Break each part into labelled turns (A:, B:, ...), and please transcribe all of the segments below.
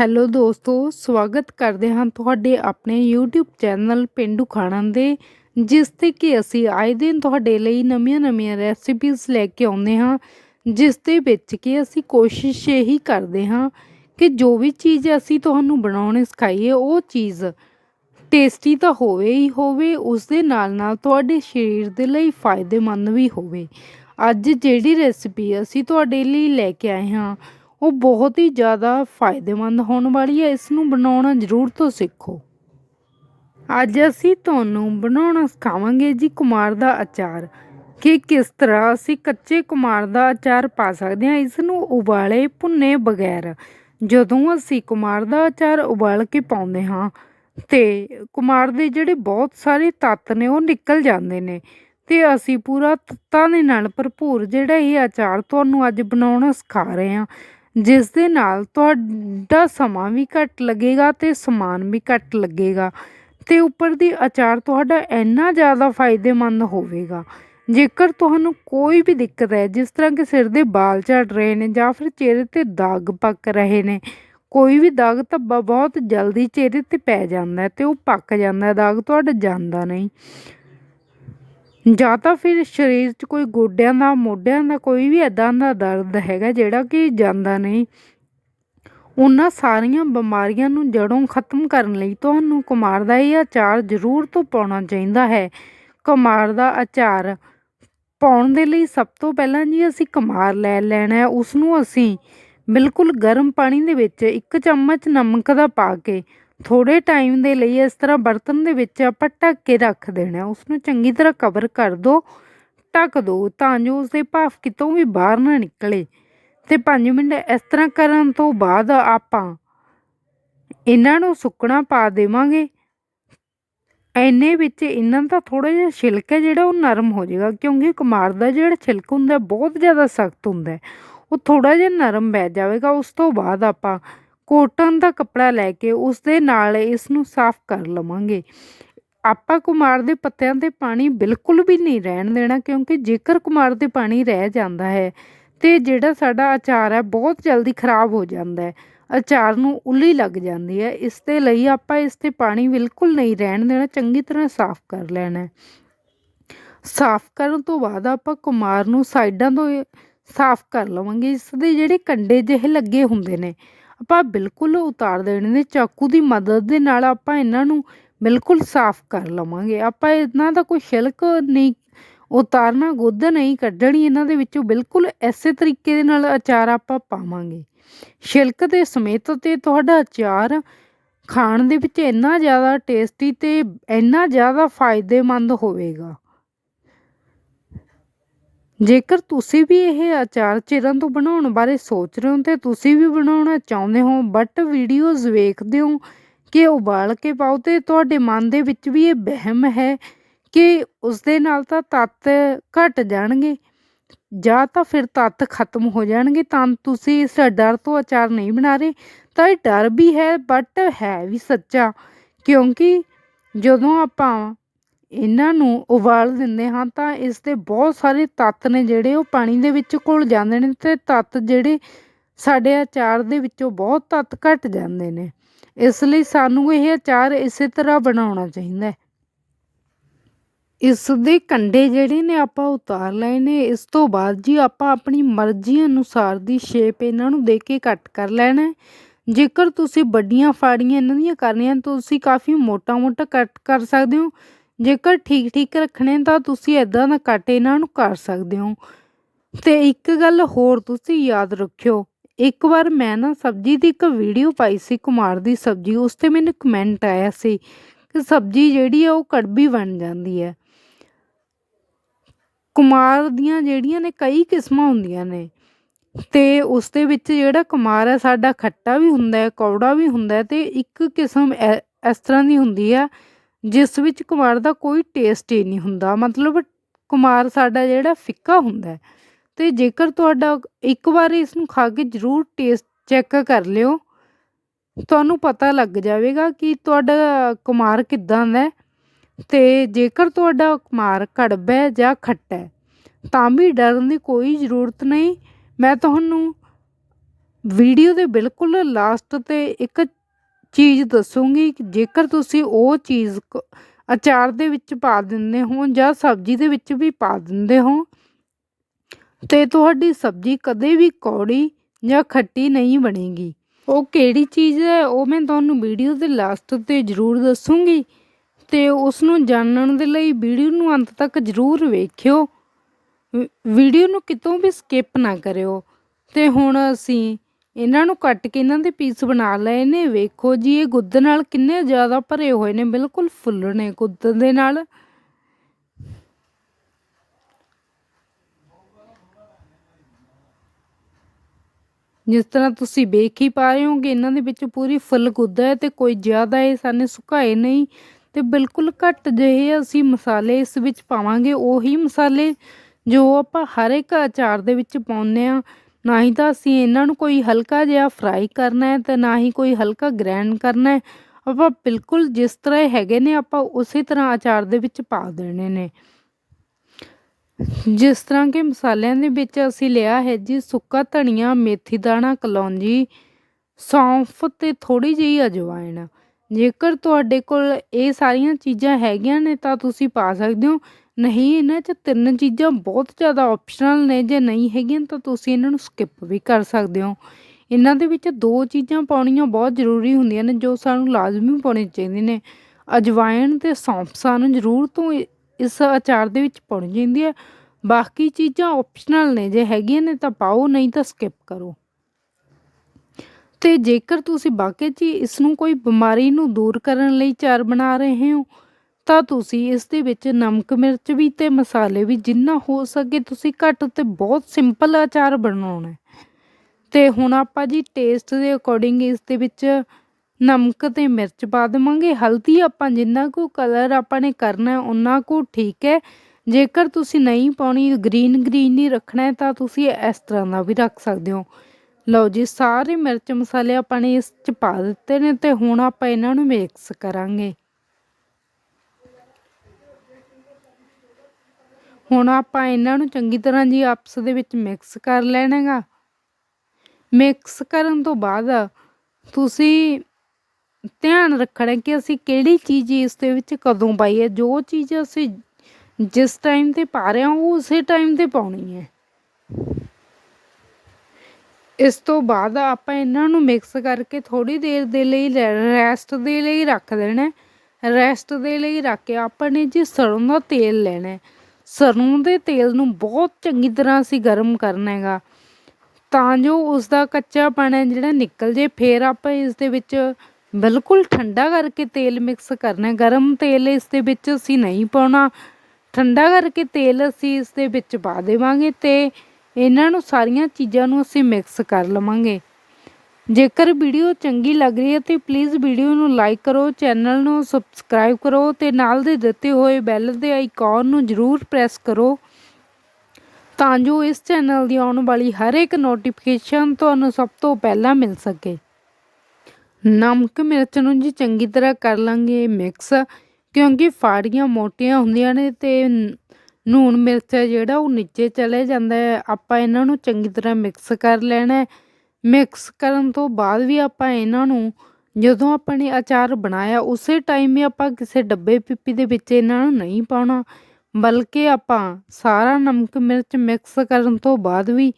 A: Hello ਦੋਸਤੋ, ਸਵਾਗਤ ਕਰਦੇ ਹਾਂ ਤੁਹਾਡੇ ਆਪਣੇ YouTube ਚੈਨਲ ਪਿੰਡੂ ਖਾਣਾ ਦੇ, ਜਿਸ ਤੇ ਕਿ ਅਸੀਂ ਆਏ ਦਿਨ ਤੁਹਾਡੇ ਲਈ ਨਵੀਆਂ-ਨਵੀਆਂ ਰੈਸਿਪੀਜ਼ ਲੈ ਕੇ ਆਉਂਦੇ ਹਾਂ, ਜਿਸ ਦੇ ਵਿੱਚ ਕਿ ਅਸੀਂ ਕੋਸ਼ਿਸ਼ ਇਹੀ ਕਰਦੇ ਹਾਂ ਕਿ ਜੋ ਵੀ ਚੀਜ਼ ਅਸੀਂ ਤੁਹਾਨੂੰ ਬਣਾਉਣੀ ਸਿਖਾਈਏ, ਉਹ ਚੀਜ਼ ਟੇਸਟੀ ਤਾਂ ਹੋਵੇ ਹੀ ਹੋਵੇ, ਉਸ ਦੇ ਨਾਲ ਨਾਲ ਤੁਹਾਡੇ ਸਰੀਰ ਦੇ ਲਈ ਫਾਇਦੇਮੰਦ ਵੀ ਹੋਵੇ। ਅੱਜ ਜਿਹੜੀ ਰੈਸਿਪੀ ਅਸੀਂ ਤੁਹਾਡੇ ਲਈ ਲੈ ਕੇ ਆਏ ਹਾਂ ਉਹ ਬਹੁਤ ਹੀ ਜ਼ਿਆਦਾ ਫਾਇਦੇਮੰਦ ਹੋਣ ਵਾਲੀ ਹੈ। ਇਸ ਨੂੰ ਬਣਾਉਣਾ ਜ਼ਰੂਰ ਤੋਂ ਸਿੱਖੋ। ਅੱਜ ਅਸੀਂ ਤੁਹਾਨੂੰ ਬਣਾਉਣਾ ਸਿਖਾਵਾਂਗੇ ਜੀ ਕੁਮਾਰ ਦਾ ਅਚਾਰ। ਕਿ ਕਿਸ ਤਰ੍ਹਾਂ ਅਸੀਂ ਕੱਚੇ ਕੁਮਾਰ ਦਾ ਅਚਾਰ ਪਾ ਸਕਦੇ ਹਾਂ। ਇਸ ਨੂੰ ਉਬਾਲੇ ਭੁੰਨੇ ਬਗੈਰ। ਜਦੋਂ ਅਸੀਂ ਕੁਮਾਰ ਦਾ ਅਚਾਰ ਉਬਾਲ ਕੇ ਪਾਉਂਦੇ ਹਾਂ, ਤੇ ਕੁਮਾਰ ਦੇ ਜਿਹੜੇ ਬਹੁਤ ਸਾਰੇ ਤੱਤ ਨੇ, ਉਹ ਨਿਕਲ ਜਾਂਦੇ ਨੇ। ਤੇ ਅਸੀਂ ਪੂਰਾ ਤੱਤਾਂ ਦੇ ਨਾਲ ਭਰਪੂਰ ਜਿਹੜਾ ਇਹ ਅਚਾਰ ਤੁਹਾਨੂੰ ਅੱਜ ਬਣਾਉਣਾ ਸਿਖਾ ਰਹੇ ਹਾਂ। ਜਿਸ ਦੇ ਨਾਲ ਤੁਹਾਡਾ ਸਮਾਂ ਵੀ ਘੱਟ ਲੱਗੇਗਾ ਅਤੇ ਸਮਾਨ ਵੀ ਘੱਟ ਲੱਗੇਗਾ ਅਤੇ ਉੱਪਰ ਦੀ ਅਚਾਰ ਤੁਹਾਡਾ ਇੰਨਾ ਜ਼ਿਆਦਾ ਫਾਇਦੇਮੰਦ ਹੋਵੇਗਾ। ਜੇਕਰ ਤੁਹਾਨੂੰ ਕੋਈ ਵੀ ਦਿੱਕਤ ਹੈ, ਜਿਸ ਤਰ੍ਹਾਂ ਕਿ ਸਿਰ ਦੇ ਵਾਲ ਝੜ ਰਹੇ ਨੇ ਜਾਂ ਫਿਰ ਚਿਹਰੇ ਤੇ ਦਾਗ ਪੱਕ ਰਹੇ ਨੇ, ਕੋਈ ਵੀ ਦਾਗ ਧੱਬਾ ਬਹੁਤ ਜਲਦੀ ਚਿਹਰੇ ਤੇ ਪੈ ਜਾਂਦਾ ਅਤੇ ਉਹ ਪੱਕ ਜਾਂਦਾ ਦਾਗ ਤੁਹਾਡਾ ਜਾਂਦਾ ਨਹੀਂ। ਜਾਂ ਤਾਂ ਫਿਰ ਸਰੀਰ 'ਚ ਕੋਈ ਗੋਡਿਆਂ ਦਾ, ਮੋਢਿਆਂ ਦਾ, ਕੋਈ ਵੀ ਇੱਦਾਂ ਦਾ ਦਰਦ ਹੈਗਾ ਜਿਹੜਾ ਕਿ ਜਾਂਦਾ ਨਹੀਂ। ਉਹਨਾਂ ਸਾਰੀਆਂ ਬਿਮਾਰੀਆਂ ਨੂੰ ਜੜੋਂ ਖਤਮ ਕਰਨ ਲਈ ਤੁਹਾਨੂੰ ਕੁਮਾਰ ਦਾ ਇਹ ਅਚਾਰ ਜ਼ਰੂਰ ਤੋਂ ਪਾਉਣਾ ਚਾਹੀਦਾ ਹੈ। ਕੁਮਾਰ ਦਾ ਅਚਾਰ ਪਾਉਣ ਦੇ ਲਈ ਸਭ ਤੋਂ ਪਹਿਲਾਂ ਜੀ ਅਸੀਂ ਕੁਮਾਰ ਲੈ ਲੈਣਾ ਹੈ। ਉਸ ਨੂੰ ਅਸੀਂ ਬਿਲਕੁਲ ਗਰਮ ਪਾਣੀ ਦੇ ਵਿੱਚ ਇੱਕ ਚਮਚ ਨਮਕ ਦਾ ਪਾ ਕੇ ਥੋੜੇ ਟਾਈਮ ਦੇ ਲਈ ਇਸ ਤਰ੍ਹਾਂ ਬਰਤਨ ਦੇ ਵਿੱਚ ਆਪਾਂ ਢੱਕ ਕੇ ਰੱਖ ਦੇਣਾ ਉਸ ਨੂੰ ਚੰਗੀ ਤਰ੍ਹਾਂ ਕਵਰ ਕਰ ਦਿਓ ਢੱਕ ਦਿਓ ਤਾਂ ਜੋ ਉਸ ਦੇ ਭਾਫ ਕਿਤੋਂ ਵੀ ਬਾਹਰ ਨਾ ਨਿਕਲੇ। ਤੇ 5 ਮਿੰਟ ਇਸ ਤਰ੍ਹਾਂ ਕਰਨ ਤੋਂ ਬਾਅਦ ਆਪਾਂ ਇਹਨਾਂ ਨੂੰ ਸੁੱਕਣਾ ਪਾ ਦੇਵਾਂਗੇ। ਐਨੇ ਵਿੱਚ ਇਹਨਾਂ ਦਾ ਥੋੜਾ ਜਿਹਾ ਛਿਲਕ ਹੈ ਜਿਹੜਾ ਉਹ ਨਰਮ ਹੋ ਜਾਏਗਾ ਕਿਉਂਕਿ ਕੁਮਾਰ ਦਾ ਜਿਹੜਾ ਛਿਲਕ ਹੁੰਦਾ ਬਹੁਤ ਜ਼ਿਆਦਾ ਸਖਤ ਹੁੰਦਾ ਉਹ ਥੋੜਾ ਜਿਹਾ ਨਰਮ ਬੈ ਜਾਵੇਗਾ। ਉਸ ਤੋਂ ਬਾਅਦ ਆਪਾਂ ਕੋਟਨ ਦਾ ਕੱਪੜਾ ਲੈ ਕੇ ਉਸ ਦੇ ਨਾਲ ਇਸ ਨੂੰ ਸਾਫ਼ ਕਰ ਲਵਾਂਗੇ। ਆਪਾਂ ਕੁਮਾਰ ਦੇ ਪੱਤਿਆਂ ਤੇ ਪਾਣੀ ਬਿਲਕੁਲ ਵੀ ਨਹੀਂ ਰਹਿਣ ਦੇਣਾ ਕਿਉਂਕਿ ਜੇਕਰ ਕੁਮਾਰ ਦੇ ਪਾਣੀ ਰਹਿ ਜਾਂਦਾ ਹੈ ਤੇ ਜਿਹੜਾ ਸਾਡਾ ਅਚਾਰ ਹੈ ਬਹੁਤ ਜਲਦੀ ਖਰਾਬ ਹੋ ਜਾਂਦਾ ਹੈ। ਅਚਾਰ ਨੂੰ ਉੱਲੀ ਲੱਗ ਜਾਂਦੀ ਹੈ। ਇਸ ਦੇ ਲਈ ਆਪਾਂ ਇਸ ਤੇ ਪਾਣੀ ਬਿਲਕੁਲ ਨਹੀਂ ਰਹਿਣ ਦੇਣਾ, ਚੰਗੀ ਤਰ੍ਹਾਂ ਸਾਫ਼ ਕਰ ਲੈਣਾ ਸਾਫ਼ ਕਰਨ ਤੋਂ ਬਾਅਦ ਆਪਾਂ ਕੁਮਾਰ ਨੂੰ ਸਾਈਡਾਂ ਤੋਂ ਸਾਫ਼ ਕਰ ਲਵਾਂਗੇ। ਇਸ ਦੇ ਜਿਹੜੇ ਕੰਡੇ ਜਿਹੇ ਲੱਗੇ ਹੁੰਦੇ ਨੇ ਆਪਾਂ ਬਿਲਕੁਲ ਉਤਾਰ ਦੇਣੇ ਨੇ, ਚਾਕੂ ਦੀ ਮਦਦ ਦੇ ਨਾਲ ਆਪਾਂ ਇਹਨਾਂ ਨੂੰ ਬਿਲਕੁਲ ਸਾਫ਼ ਕਰ ਲਵਾਂਗੇ। ਆਪਾਂ ਇਹਨਾਂ ਦਾ ਕੋਈ ਛਿਲਕ ਨਹੀਂ, ਉਤਾਰਨਾ, ਗੁੱਦ ਨਹੀਂ ਕੱਢਣੀ, ਇਹਨਾਂ ਦੇ ਵਿੱਚੋਂ ਬਿਲਕੁਲ ਐਸੇ ਤਰੀਕੇ ਦੇ ਨਾਲ ਅਚਾਰ ਆਪਾਂ ਪਾਵਾਂਗੇ। ਛਿਲਕ ਦੇ ਸਮੇਤ ਤੇ ਤੁਹਾਡਾ ਅਚਾਰ ਖਾਣ ਦੇ ਵਿੱਚ ਇੰਨਾ ਜ਼ਿਆਦਾ ਟੇਸਟੀ ਤੇ ਇੰਨਾ ਜ਼ਿਆਦਾ ਫਾਇਦੇਮੰਦ ਹੋਵੇਗਾ। ਜੇਕਰ ਤੁਸੀਂ ਵੀ ਇਹ ਅਚਾਰ ਚਿਰਾਂ ਤੋਂ ਬਣਾਉਣ ਬਾਰੇ ਸੋਚ ਰਹੇ ਹੋ ਤੇ ਤੁਸੀਂ ਵੀ ਬਣਾਉਣਾ ਚਾਹੁੰਦੇ ਹੋ ਬਟ ਵੀਡੀਓਜ਼ ਵੇਖਦੇ ਹੋ ਕਿ ਉਬਾਲ ਕੇ ਪਾਓ ਤੇ ਤੁਹਾਡੇ ਮਨ ਦੇ ਵਿੱਚ ਵੀ ਇਹ ਵਹਿਮ ਹੈ ਕਿ ਉਸ ਦੇ ਨਾਲ ਤਾਂ ਤੱਤ ਘਟ ਜਾਣਗੇ, ਜਾਂ ਤਾਂ ਫਿਰ ਤੱਤ ਖਤਮ ਹੋ ਜਾਣਗੇ, ਤਾਂ ਤੁਸੀਂ ਇਸ ਡਰ ਤੋਂ ਅਚਾਰ ਨਹੀਂ ਬਣਾ ਰਹੇ, ਤਾਂ ਇਹ ਡਰ ਵੀ ਹੈ ਬਟ ਹੈ ਵੀ ਸੱਚਾ। ਕਿਉਂਕਿ ਜਦੋਂ ਆਪਾਂ ਇਹਨਾਂ ਨੂੰ ਉਬਾਲ ਦਿੰਦੇ ਹਾਂ ਤਾਂ ਇਸ ਦੇ ਬਹੁਤ ਸਾਰੇ ਤੱਤ ਨੇ ਜਿਹੜੇ ਉਹ ਪਾਣੀ ਦੇ ਵਿੱਚ ਘੁਲ ਜਾਂਦੇ ਨੇ ਤੇ ਤੱਤ ਜਿਹੜੇ ਸਾਡੇ ਅਚਾਰ ਦੇ ਵਿੱਚੋਂ ਬਹੁਤ ਤੱਤ ਘੱਟ ਜਾਂਦੇ ਨੇ। ਇਸ ਲਈ ਸਾਨੂੰ ਇਹ ਅਚਾਰ ਇਸੇ ਤਰ੍ਹਾਂ ਬਣਾਉਣਾ ਚਾਹੀਦਾ ਹੈ। ਇਸ ਦੇ ਕੰਡੇ ਜਿਹੜੇ ਨੇ ਆਪਾਂ ਉਤਾਰ ਲਏ ਨੇ, ਇਸ ਤੋਂ ਬਾਅਦ ਜੀ ਆਪਾਂ ਆਪਣੀ ਮਰਜ਼ੀ ਅਨੁਸਾਰ ਦੀ ਸ਼ੇਪ ਇਹਨਾਂ ਨੂੰ ਦੇ ਕੇ ਕੱਟ ਕਰ ਲੈਣਾ ਜੇਕਰ ਤੁਸੀਂ ਵੱਡੀਆਂ ਫਾੜੀਆਂ ਇਹਨਾਂ ਦੀਆਂ ਕਰਨੀਆਂ ਤਾਂ ਤੁਸੀਂ ਕਾਫੀ ਮੋਟਾ-ਮੋਟਾ ਕੱਟ ਕਰ ਸਕਦੇ ਹੋ। ਜੇਕਰ ਠੀਕ ਠੀਕ ਰੱਖਣੇ ਤਾਂ ਤੁਸੀਂ ਇਦਾਂ ਦਾ ਕੱਟ ਇਹਨਾਂ ਨੂੰ ਕਰ ਸਕਦੇ ਹੋ। ਤੇ ਇੱਕ ਗੱਲ ਹੋਰ ਤੁਸੀਂ ਯਾਦ ਰੱਖਿਓ, ਇੱਕ ਵਾਰ ਮੈਂ ਨਾ ਸਬਜ਼ੀ ਦੀ ਇੱਕ ਵੀਡੀਓ ਪਾਈ ਸੀ ਕੁਮਾਰ ਦੀ ਸਬਜ਼ੀ, ਉਸ ਤੇ ਮੈਨੂੰ ਕਮੈਂਟ ਆਇਆ ਸੀ ਕਿ ਸਬਜ਼ੀ ਜਿਹੜੀ ਆ ਉਹ ਕੜਬੀ ਬਣ ਜਾਂਦੀ ਹੈ। ਕੁਮਾਰ ਦੀਆਂ ਜਿਹੜੀਆਂ ਨੇ ਕਈ ਕਿਸਮਾਂ ਹੁੰਦੀਆਂ ਨੇ ਤੇ ਉਸ ਦੇ ਵਿੱਚ ਜਿਹੜਾ ਕੁਮਾਰ ਹੈ, ਸਾਡਾ ਖੱਟਾ ਵੀ ਹੁੰਦਾ ਹੈ, ਕੌੜਾ ਵੀ ਹੁੰਦਾ ਹੈ ਤੇ ਇੱਕ ਕਿਸਮ ਇਸ ਤਰ੍ਹਾਂ ਦੀ ਹੁੰਦੀ ਆ ਜਿਸ ਵਿੱਚ ਕੁਮਾਰ ਦਾ ਕੋਈ ਟੇਸਟ ਹੀ ਨਹੀਂ ਹੁੰਦਾ। ਮਤਲਬ ਕੁਮਾਰ ਸਾਡਾ ਜਿਹੜਾ ਫਿੱਕਾ ਹੁੰਦਾ ਤੇ ਜੇਕਰ ਤੁਹਾਡਾ ਇੱਕ ਵਾਰ ਇਸ ਨੂੰ ਖਾ ਕੇ ਜ਼ਰੂਰ ਟੇਸਟ ਚੈੱਕ ਕਰ ਲਿਓ, ਤੁਹਾਨੂੰ ਪਤਾ ਲੱਗ ਜਾਵੇਗਾ ਕਿ ਤੁਹਾਡਾ ਕੁਮਾਰ ਕਿੱਦਾਂ ਦਾ ਤੇ ਜੇਕਰ ਤੁਹਾਡਾ ਕੁਮਾਰ ਕੜਬ ਹੈ ਜਾਂ ਖੱਟਾ ਤਾਂ ਵੀ ਡਰਨ ਦੀ ਕੋਈ ਜ਼ਰੂਰਤ ਨਹੀਂ। ਮੈਂ ਤੁਹਾਨੂੰ ਵੀਡੀਓ ਦੇ ਬਿਲਕੁਲ ਲਾਸਟ ਤੇ ਇੱਕ ਚੀਜ਼ ਦੱਸੂਗੀ ਜੇਕਰ ਤੁਸੀਂ ਉਹ ਚੀਜ਼ ਕ- ਅਚਾਰ ਦੇ ਵਿੱਚ ਪਾ ਦਿੰਦੇ ਹੋ ਜਾਂ ਸਬਜ਼ੀ ਦੇ ਵਿੱਚ ਵੀ ਪਾ ਦਿੰਦੇ ਹੋ, ਤੇ ਤੁਹਾਡੀ ਸਬਜ਼ੀ ਕਦੇ ਵੀ ਕੌੜੀ ਜਾਂ ਖੱਟੀ ਨਹੀਂ ਬਣੇਗੀ। ਉਹ ਕਿਹੜੀ ਚੀਜ਼ ਹੈ, ਉਹ ਮੈਂ ਤੁਹਾਨੂੰ ਵੀਡੀਓ ਦੇ ਲਾਸਟ ਤੇ ਜ਼ਰੂਰ ਦੱਸੂਗੀ, ਤੇ ਉਸ ਨੂੰ ਜਾਣਨ ਦੇ ਲਈ ਵੀਡੀਓ ਨੂੰ ਅੰਤ ਤੱਕ ਜ਼ਰੂਰ ਵੇਖਿਓ। ਵੀਡੀਓ ਨੂੰ ਕਿਤੋਂ ਵੀ ਸਕਿਪ ਨਾ ਕਰਿਓ। ਤੇ ਹੁਣ ਅਸੀਂ ਇਹਨਾਂ ਨੂੰ ਕੱਟ ਕੇ ਇਹਨਾਂ ਦੇ ਪੀਸ ਬਣਾ ਲਏ ਨੇ। ਵੇਖੋ ਜੀ, ਇਹ ਗੁੱਦ ਨਾਲ ਕਿੰਨੇ ਜ਼ਿਆਦਾ ਭਰੇ ਹੋਏ ਨੇ। ਬਿਲਕੁਲ ਫੁੱਲ ਨੇ ਗੁੱਦ ਦੇ ਨਾਲ। ਜਿਸ ਤਰ੍ਹਾਂ ਤੁਸੀਂ ਵੇਖ ਹੀ ਪਾ ਰਹੇ ਹੋ ਇਹਨਾਂ ਦੇ ਵਿੱਚ ਪੂਰੀ ਫੁੱਲ ਗੁੱਦ ਹੈ ਤੇ ਕੋਈ ਜ਼ਿਆਦਾ ਇਹ ਸਾਨੇ ਸੁਕਾਏ ਨਹੀਂ। ਤੇ ਬਿਲਕੁਲ ਘੱਟ ਜਿਹੇ ਅਸੀਂ ਮਸਾਲੇ ਇਸ ਵਿੱਚ ਪਾਵਾਂਗੇ। ਉਹੀ ਮਸਾਲੇ ਜੋ ਆਪਾਂ ਹਰ ਇੱਕ ਅਚਾਰ ਦੇ ਵਿੱਚ ਪਾਉਂਦੇ ਆ ਨਾ ਹੀ ਤਾਂ ਅਸੀਂ ਇਹਨਾਂ ਨੂੰ ਕੋਈ ਹਲਕਾ ਜਿਹਾ ਫਰਾਈ ਕਰਨਾ ਹੈ ਤੇ ਨਾ ਹੀ ਕੋਈ ਹਲਕਾ ਗ੍ਰੈਂਡ ਕਰਨਾ ਹੈ। ਆਪਾਂ ਬਿਲਕੁਲ ਜਿਸ ਤਰ੍ਹਾਂ ਹੈਗੇ ਨੇ, ਆਪਾਂ ਉਸੇ ਤਰ੍ਹਾਂ ਅਚਾਰ ਦੇ ਵਿੱਚ ਪਾ ਦੇਣੇ ਨੇ। ਜਿਸ ਤਰ੍ਹਾਂ ਕਿ ਮਸਾਲਿਆਂ ਦੇ ਵਿੱਚ ਅਸੀਂ ਲਿਆ ਹੈ ਜੀ ਸੁੱਕਾ ਧਨੀਆ, ਮੇਥੀ ਦਾਣਾ, ਕਲੌਂਜੀ, ਸੌਂਫ ਤੇ ਥੋੜੀ ਜਿਹੀ ਅਜਵਾਇਣ। ਜੇਕਰ ਤੁਹਾਡੇ ਕੋਲ ਇਹ ਸਾਰੀਆਂ ਚੀਜ਼ਾਂ ਹੈਗੀਆਂ ਨੇ ਤਾਂ ਤੁਸੀਂ ਪਾ ਸਕਦੇ ਹੋ। ਨਹੀਂ, ਇਹਨਾਂ 'ਚ ਤਿੰਨ ਚੀਜ਼ਾਂ ਬਹੁਤ ਜ਼ਿਆਦਾ ਆਪਸ਼ਨਲ ਨੇ, ਜੇ ਨਹੀਂ ਹੈਗੀਆਂ ਤਾਂ ਤੁਸੀਂ ਇਹਨਾਂ ਨੂੰ ਸਕਿਪ ਵੀ ਕਰ ਸਕਦੇ ਹੋ। ਇਹਨਾਂ ਦੇ ਵਿੱਚ ਦੋ ਚੀਜ਼ਾਂ ਪਾਉਣੀਆਂ ਬਹੁਤ ਜ਼ਰੂਰੀ ਹੁੰਦੀਆਂ ਨੇ, ਜੋ ਸਾਨੂੰ ਲਾਜ਼ਮੀ ਪਾਉਣੀ ਚਾਹੀਦੀਆਂ ਨੇ। ਅਜਵਾਇਣ ਤੇ ਸੌਂਫ ਸਾਨੂੰ ਜ਼ਰੂਰ ਤੋਂ ਇਸ ਅਚਾਰ ਦੇ ਵਿੱਚ ਪਾਉਣੀ ਚਾਹੀਦੀ ਹੈ। ਬਾਕੀ ਚੀਜ਼ਾਂ ਆਪਸ਼ਨਲ ਨੇ, ਜੇ ਹੈਗੀਆਂ ਨੇ ਤਾਂ ਪਾਓ, ਨਹੀਂ ਤਾਂ ਸਕਿਪ ਕਰੋ। ਤੇ ਜੇਕਰ ਤੁਸੀਂ ਵਾਕਈ 'ਚ ਹੀ ਇਸ ਨੂੰ ਕੋਈ ਬਿਮਾਰੀ ਨੂੰ ਦੂਰ ਕਰਨ ਲਈ ਚਾਰ ਬਣਾ ਰਹੇ ਹੋ ਤਾਂ ਤੁਸੀਂ ਇਸ ਦੇ ਵਿੱਚ ਨਮਕ, ਮਿਰਚ ਵੀ ਅਤੇ ਮਸਾਲੇ ਵੀ ਜਿੰਨਾ ਹੋ ਸਕੇ ਤੁਸੀਂ ਘੱਟ ਅਤੇ ਬਹੁਤ ਸਿੰਪਲ ਅਚਾਰ ਬਣਾਉਣਾ ਅਤੇ ਹੁਣ ਆਪਾਂ ਜੀ ਟੇਸਟ ਦੇ ਅਕੋਰਡਿੰਗ ਇਸ ਦੇ ਵਿੱਚ ਨਮਕ ਅਤੇ ਮਿਰਚ ਪਾ ਦੇਵਾਂਗੇ। ਹਲਦੀ ਆਪਾਂ ਜਿੰਨਾ ਕੁ ਕਲਰ ਆਪਾਂ ਨੇ ਕਰਨਾ ਉਹਨਾਂ ਕੁ ਠੀਕ ਹੈ। ਜੇਕਰ ਤੁਸੀਂ ਨਹੀਂ ਪਾਉਣੀ ਗ੍ਰੀਨ ਗ੍ਰੀਨ ਹੀ ਰੱਖਣਾ ਤਾਂ ਤੁਸੀਂ ਇਸ ਤਰ੍ਹਾਂ ਦਾ ਵੀ ਰੱਖ ਸਕਦੇ ਹੋ। ਲਓ ਜੀ, ਸਾਰੇ ਮਿਰਚ ਮਸਾਲੇ ਆਪਾਂ ਨੇ ਇਸ ਚ ਪਾ ਦਿੱਤੇ ਨੇ ਅਤੇ ਹੁਣ ਆਪਾਂ ਇਹਨਾਂ ਨੂੰ ਮਿਕਸ ਕਰਾਂਗੇ। ਹੁਣ ਆਪਾਂ ਇਹਨਾਂ ਨੂੰ ਚੰਗੀ ਤਰ੍ਹਾਂ ਜੀ ਆਪਸ ਦੇ ਵਿੱਚ ਮਿਕਸ ਕਰ ਲੈਣਾ ਹੈਗਾ ਮਿਕਸ ਕਰਨ ਤੋਂ ਬਾਅਦ ਤੁਸੀਂ ਧਿਆਨ ਰੱਖਣਾ ਕਿ ਅਸੀਂ ਕਿਹੜੀ ਚੀਜ਼ ਇਸ ਦੇ ਵਿੱਚ ਕਦੋਂ ਪਾਈ ਹੈ, ਜੋ ਚੀਜ਼ ਅਸੀਂ ਜਿਸ ਟਾਈਮ ਤੇ ਪਾ ਰਹੇ ਹਾਂ, ਉਹ ਉਸੇ ਟਾਈਮ ਤੇ ਪਾਉਣੀ ਹੈ। ਇਸ ਤੋਂ ਬਾਅਦ ਆਪਾਂ ਇਹਨਾਂ ਨੂੰ ਮਿਕਸ ਕਰਕੇ ਥੋੜੀ ਦੇਰ ਦੇ ਲਈ ਰੈਸਟ ਦੇ ਲਈ ਰੱਖ ਦੇਣਾ ਰੈਸਟ ਦੇ ਲਈ ਰੱਖ ਕੇ ਆਪਾਂ ਨੇ ਜੀ ਸਰੋਂ ਦਾ ਤੇਲ ਲੈਣਾ ਸਰੋਂ ਦੇ ਤੇਲ ਨੂੰ ਬਹੁਤ ਚੰਗੀ ਤਰ੍ਹਾਂ ਅਸੀਂ ਗਰਮ ਕਰਨਾ ਹੈਗਾ। ਤਾਂ ਜੋ ਉਸ ਦਾ ਕੱਚਾਪਣ ਹੈ ਜਿਹੜਾ ਨਿਕਲ ਜੇ, ਫਿਰ ਆਪਾਂ ਇਸ ਦੇ ਵਿੱਚ ਬਿਲਕੁਲ ਠੰਡਾ ਕਰਕੇ ਤੇਲ ਮਿਕਸ ਕਰਨਾ ਗਰਮ ਤੇਲ ਇਸ ਦੇ ਵਿੱਚ ਅਸੀਂ ਨਹੀਂ ਪਾਉਣਾ। ਠੰਡਾ ਕਰਕੇ ਤੇਲ ਅਸੀਂ ਇਸ ਦੇ ਵਿੱਚ ਪਾ ਦੇਵਾਂਗੇ ਤੇ ਇਹਨਾਂ ਨੂੰ ਸਾਰੀਆਂ ਚੀਜ਼ਾਂ ਨੂੰ ਅਸੀਂ ਮਿਕਸ ਕਰ ਲਵਾਂਗੇ। ਜੇਕਰ ਵੀਡੀਓ ਚੰਗੀ ਲੱਗ ਰਹੀ ਹੈ ਤੇ ਪਲੀਜ਼ ਵੀਡੀਓ ਨੂੰ ਲਾਈਕ ਕਰੋ ਚੈਨਲ ਨੂੰ ਸਬਸਕ੍ਰਾਈਬ ਕਰੋ ਤੇ ਨਾਲ ਦੇ ਦਿੱਤੇ ਹੋਏ ਬੈਲ ਦੇ ਆਈਕਨ ਨੂੰ ਜ਼ਰੂਰ ਪ੍ਰੈਸ ਕਰੋ ਤਾਂ ਜੋ ਇਸ ਚੈਨਲ ਦੀ ਆਉਣ ਵਾਲੀ ਹਰ ਇੱਕ ਨੋਟੀਫਿਕੇਸ਼ਨ ਤੁਹਾਨੂੰ ਸਭ ਤੋਂ ਪਹਿਲਾਂ ਮਿਲ ਸਕੇ। ਨਮਕ ਮਿਰਚ ਨੂੰ ਜੀ ਚੰਗੀ ਤਰ੍ਹਾਂ ਕਰ ਲਾਂਗੇ ਮਿਕਸ ਕਿਉਂਕਿ ਫਾੜੀਆਂ ਮੋਟੀਆਂ ਹੁੰਦੀਆਂ ਨੇ ਤੇ ਨੂਣ ਮਿਰਚ ਹੈ ਜਿਹੜਾ ਉਹ ਨੀਚੇ ਚਲੇ ਜਾਂਦਾ ਹੈ, ਆਪਾਂ ਇਹਨਾਂ ਨੂੰ ਚੰਗੀ ਤਰ੍ਹਾਂ ਮਿਕਸ ਕਰ ਲੈਣਾ ਹੈ। ਮਿਕਸ ਕਰਨ ਤੋਂ ਬਾਅਦ ਵੀ ਆਪਾਂ ਇਹਨਾਂ ਨੂੰ ਜਦੋਂ ਆਪਾਂ ਨੇ ਅਚਾਰ ਬਣਾਇਆ, ਉਸੇ ਟਾਈਮ ਹੀ ਆਪਾਂ ਕਿਸੇ ਡੱਬੇ ਪੀਪੀ ਦੇ ਵਿੱਚ ਇਹਨਾਂ ਨੂੰ ਨਹੀਂ ਪਾਉਣਾ, ਬਲਕਿ ਆਪਾਂ ਸਾਰਾ ਨਮਕ ਮਿਰਚ ਮਿਕਸ ਕਰਨ ਤੋਂ ਬਾਅਦ ਵੀ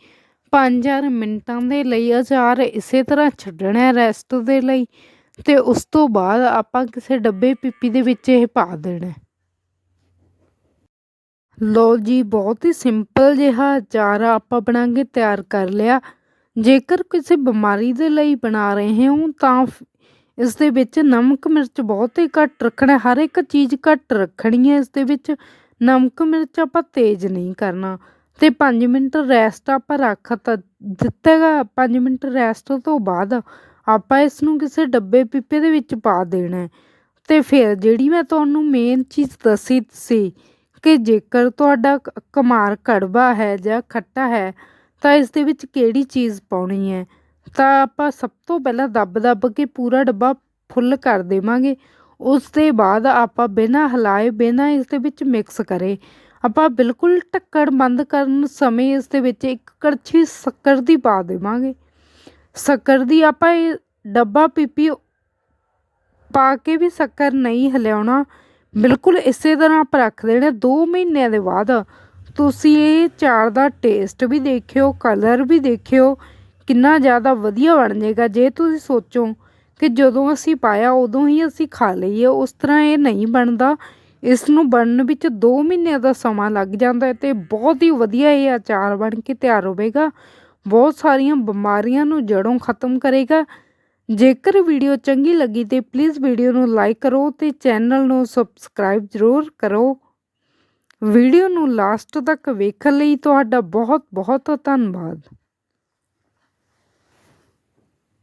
A: 5-4 ਮਿੰਟਾਂ ਦੇ ਲਈ ਅਚਾਰ ਇਸੇ ਤਰ੍ਹਾਂ ਛੱਡਣਾ ਰੈਸਟ ਦੇ ਲਈ ਤੇ ਉਸ ਤੋਂ ਬਾਅਦ ਆਪਾਂ ਕਿਸੇ ਡੱਬੇ ਪੀਪੀ ਦੇ ਵਿੱਚ ਇਹ ਪਾ ਦੇਣਾ ਹੈ। ਲਓ ਜੀ, ਬਹੁਤ ਹੀ ਸਿੰਪਲ ਜਿਹਾ ਅਚਾਰ ਆਪਾਂ ਬਣਾ ਕੇ ਤਿਆਰ ਕਰ ਲਿਆ ਜੇਕਰ ਕਿਸੇ ਬਿਮਾਰੀ ਦੇ ਲਈ ਬਣਾ ਰਹੇ ਹੋ, ਤਾਂ ਫ- ਇਸ ਦੇ ਵਿੱਚ ਨਮਕ, ਮਿਰਚ ਬਹੁਤ ਹੀ ਘੱਟ ਰੱਖਣਾ, ਹਰ ਇੱਕ ਚੀਜ਼ ਘੱਟ ਰੱਖਣੀ ਹੈ। ਇਸ ਦੇ ਵਿੱਚ ਨਮਕ, ਮਿਰਚ ਆਪਾਂ ਤੇਜ਼ ਨਹੀਂ ਕਰਨਾ। ਅਤੇ ਪੰਜ ਮਿੰਟ ਰੈਸਟ ਆਪਾਂ ਰੱਖ ਤ ਤਾ ਦਿੱਤੇਗਾ 5 ਮਿੰਟ ਰੈਸਟ ਤੋਂ ਬਾਅਦ ਆਪਾਂ ਇਸ ਨੂੰ ਕਿਸੇ ਡੱਬੇ ਪੀਪੇ ਦੇ ਵਿੱਚ ਪਾ ਦੇਣਾ ਅਤੇ ਫਿਰ ਜਿਹੜੀ ਮੈਂ ਤੁਹਾਨੂੰ ਮੇਨ ਚੀਜ਼ ਦੱਸੀ ਸੀ, ਕਿ ਜੇਕਰ ਤੁਹਾਡਾ ਕਮਾਰ ਕੁਮਾਰ ਕੜਵਾ ਹੈ ਜਾਂ ਖੱਟਾ ਹੈ ਤਾਂ ਇਸ ਦੇ ਵਿੱਚ ਕਿਹੜੀ ਚੀਜ਼ ਪਾਉਣੀ ਹੈ? ਤਾਂ ਆਪਾਂ ਸਭ ਤੋਂ ਪਹਿਲਾਂ ਦੱਬ ਦੱਬ ਕੇ ਪੂਰਾ ਡੱਬਾ ਫੁੱਲ ਕਰ ਦੇਵਾਂਗੇ। ਉਸ ਦੇ ਬਾਅਦ ਆਪਾਂ ਬਿਨਾਂ ਹਿਲਾਏ, ਬਿਨਾਂ ਇਸ ਦੇ ਵਿੱਚ ਮਿਕਸ ਕਰੇ। ਆਪਾਂ ਬਿਲਕੁਲ ਢੱਕਣ ਬੰਦ ਕਰਨ ਸਮੇਂ ਇਸ ਦੇ ਵਿੱਚ ਇੱਕ ਕੜਛੀ ਸ਼ੱਕਰ ਦੀ ਪਾ ਦੇਵਾਂਗੇ। ਸ਼ੱਕਰ ਦੀ ਆਪਾਂ ਇਹ ਡੱਬਾ ਪੀਪੀ ਪਾ ਕੇ ਵੀ ਸ਼ੱਕਰ ਨਹੀਂ ਹਿਲਾਉਣਾ। ਬਿਲਕੁਲ ਇਸੇ ਤਰ੍ਹਾਂ ਆਪਾਂ ਰੱਖ ਦੇਣਾ 2 ਮਹੀਨਿਆਂ ਦੇ ਬਾਅਦ। ਤੁਸੀਂ ਇਹ ਚਾਰ ਦਾ ਟੇਸਟ ਵੀ ਦੇਖਿਓ ਕਲਰ ਵੀ ਦੇਖਿਓ, ਕਿੰਨਾ ਜ਼ਿਆਦਾ ਵਧੀਆ ਬਣ ਜਾਏਗਾ। ਜੇ ਤੁਸੀਂ ਸੋਚੋ ਕਿ ਜਦੋਂ ਅਸੀਂ ਪਾਇਆ, ਉਦੋਂ ਹੀ ਅਸੀਂ ਖਾ ਲਈਏ, ਉਸ ਤਰ੍ਹਾਂ ਇਹ ਨਹੀਂ ਬਣਦਾ। ਇਸ ਨੂੰ ਬਣਨ ਵਿੱਚ 2 ਮਹੀਨਿਆਂ ਦਾ ਸਮਾਂ ਲੱਗ ਜਾਂਦਾ ਹੈ ਤੇ ਬਹੁਤ ਹੀ ਵਧੀਆ ਇਹ ਅਚਾਰ ਬਣ ਕੇ ਤਿਆਰ ਹੋਵੇਗਾ। ਬਹੁਤ ਸਾਰੀਆਂ ਬਿਮਾਰੀਆਂ ਨੂੰ ਜੜੋਂ ਖਤਮ ਕਰੇਗਾ। ਜੇਕਰ ਵੀਡੀਓ ਚੰਗੀ ਲੱਗੀ ਤੇ ਪਲੀਜ਼ ਵੀਡੀਓ ਨੂੰ ਲਾਈਕ ਕਰੋ ਤੇ ਚੈਨਲ ਨੂੰ ਸਬਸਕ੍ਰਾਈਬ ਜ਼ਰੂਰ ਕਰੋ। ਵੀਡੀਓ ਨੂੰ ਲਾਸਟ ਤੱਕ ਵੇਖਣ ਲਈ ਤੁਹਾਡਾ ਬਹੁਤ ਬਹੁਤ ਧੰਨਵਾਦ।